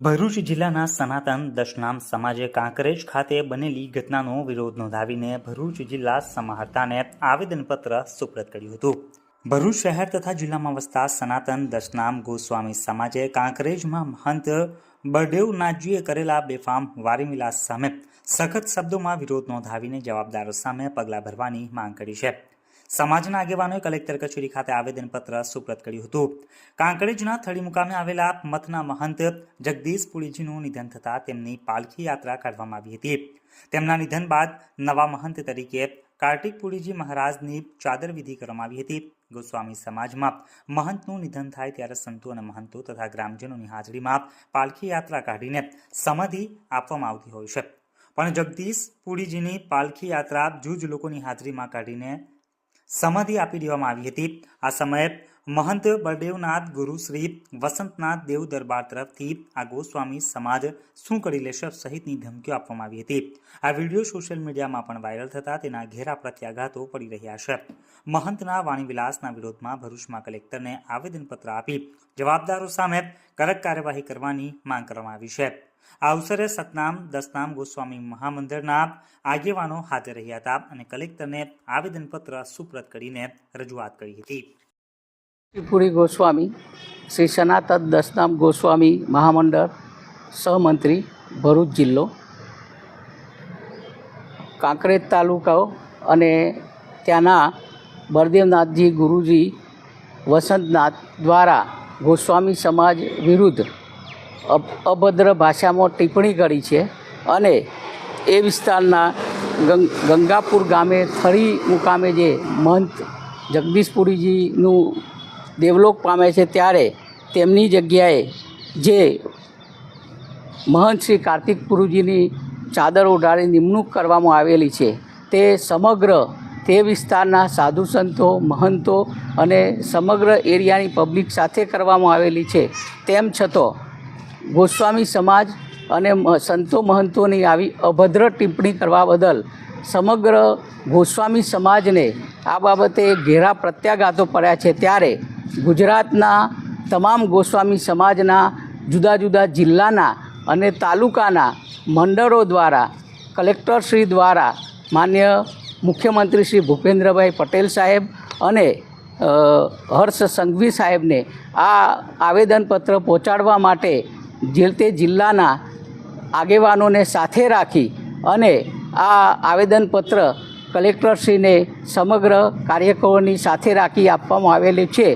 ભરૂચ જિલ્લાના સનાતન દશનામ સમાજે કાંકરેજ ખાતે બનેલી ઘટનાનો વિરોધ નોંધાવીને ભરૂચ જિલ્લા સમાહર્તાને આવેદનપત્ર સુપ્રત કર્યું હતું. ભરૂચ શહેર તથા જિલ્લામાં વસતા સનાતન દશનામ ગોસ્વામી સમાજે કાંકરેજમાં મહંત બળદેવનાથજીએ કરેલા બેફામ વારીમિલાસ સામે સખત શબ્દોમાં વિરોધ નોંધાવીને જવાબદારો સામે પગલાં ભરવાની માંગ કરી છે. સમાજના આગેવાનોએ કલેક્ટર કચેરી ખાતે આવેદનપત્ર સુપ્રત કર્યું હતું. કાંકરેજના થળી મુકામે આવેલા મથના મહંત જગદીશ પુરીજીનું નિધન થતાં તેમની પાલખી યાત્રા કાઢવામાં આવી હતી. તેમના નિધન બાદ નવા મહંત તરીકે કાર્તિક પુરીજી મહારાજની ચાદર વિધિ કરવામાં આવી હતી. ગોસ્વામી સમાજમાં મહંતનું નિધન થાય ત્યારે સંતો અને મહંતો તથા ગ્રામજનોની હાજરીમાં પાલખી યાત્રા કાઢીને સમાધિ આપવામાં આવતી હોય છે. પણ જગદીશ પુરીજીની પાલખી યાત્રા જૂજ લોકોની હાજરીમાં કાઢીને સમાધિ આપી દેવામાં આવી હતી. આ સમયે મહંત બળદેવનાથ ગુરુ શ્રી વસંતનાથ દેવ દરબાર તરફથી આ ગોસ્વામી સમાજ શું કરી લેશે સહિતની ધમકીઓ આપવામાં આવી હતી. આ વીડિયો સોશિયલ મીડિયામાં પણ વાયરલ થતા તેના ઘેરા પ્રત્યાઘાતો પડી રહ્યા છે. મહંતના વાણીવિલાસના વિરોધમાં ભરૂચમાં કલેક્ટરને આવેદનપત્ર આપી જવાબદારો સામે કડક કાર્યવાહી કરવાની માંગ કરવામાં આવી છે. આ અવસરે સતનામ, દસનામ ગોસ્વામી મહામંદિરના આગેવાનો હાજર રહ્યા હતા અને કલેક્ટરને આવેદનપત્ર સુપ્રત કરીને રજૂઆત કરી હતી. ત્રિપુરી ગોસ્વામી, શ્રી સનાતન દસનામ ગોસ્વામી મહામંડળ સહમંત્રી ભરૂચ જિલ્લો, કાંકરેજ તાલુકાઓ અને ત્યાંના બળદેવનાથજી ગુરુજી વસંતનાથ દ્વારા ગોસ્વામી સમાજ વિરુદ્ધ અભદ્ર ભાષામાં ટિપ્પણી કરી છે અને એ વિસ્તારના ગંગ, ગંગાપુર ગામે થરી મુકામે જે મહંત જગદીશપુરીજીનું દેવલોક પામે છે ત્યારે તેમની જગ્યાએ જે મહંત શ્રી કાર્તિક પુરુજીની ચાદર ઓઢાડી નિમણૂક કરવામાં આવેલી છે તે સમગ્ર તે વિસ્તારના સાધુ સંતો, મહંતો અને સમગ્ર એરિયાની પબ્લિક સાથે કરવામાં આવેલી છે. તેમ છતાં ગોસ્વામી સમાજ અને સંતો મહંતોની આવી અભદ્ર ટિપ્પણી કરવા બદલ સમગ્ર ગોસ્વામી સમાજને આ બાબતે ઘેરા પ્રત્યાઘાતો પડ્યા છે ત્યારે ગુજરાતના તમામ ગોસ્વામી સમાજના જુદા જુદા જિલ્લાના અને તાલુકાના મંડળો દ્વારા કલેક્ટરશ્રી દ્વારા, માન્ય મુખ્યમંત્રી શ્રી ભૂપેન્દ્રભાઈ પટેલ સાહેબ અને હર્ષ સંઘવી સાહેબને આ આવેદનપત્ર પહોંચાડવા માટે જે તે જિલ્લાના આગેવાનોને સાથે રાખી અને આ આવેદનપત્ર કલેક્ટરશ્રીને સમગ્ર કાર્યકરોની સાથે રાખી આપવામાં આવેલી છે.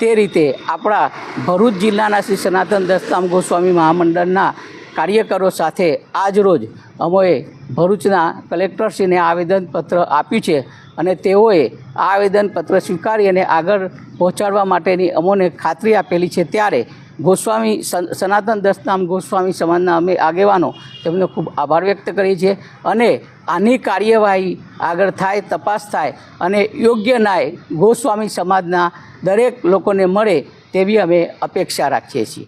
તે રીતે આપણા ભરૂચ જિલ્લાના શ્રી સનાતન દસ્તામ ગોસ્વામી મહામંડળના કાર્યકરો સાથે આજરોજ અમોએ ભરૂચના કલેક્ટરશ્રીને આવેદનપત્ર આપ્યું છે અને તેઓએ આ આવેદનપત્ર સ્વીકારી અને આગળ પહોંચાડવા માટેની અમોને ખાતરી આપેલી છે. ત્યારે ગોસ્વામી સનાતન દસનામ ગોસ્વામી સમાજના અમે આગેવાનો તેમનો ખૂબ આભાર વ્યક્ત કરીએ છીએ અને આની કાર્યવાહી આગળ થાય, તપાસ થાય અને યોગ્ય ન્યાય ગોસ્વામી સમાજના દરેક લોકોને મળે તેવી અમે અપેક્ષા રાખીએ છીએ.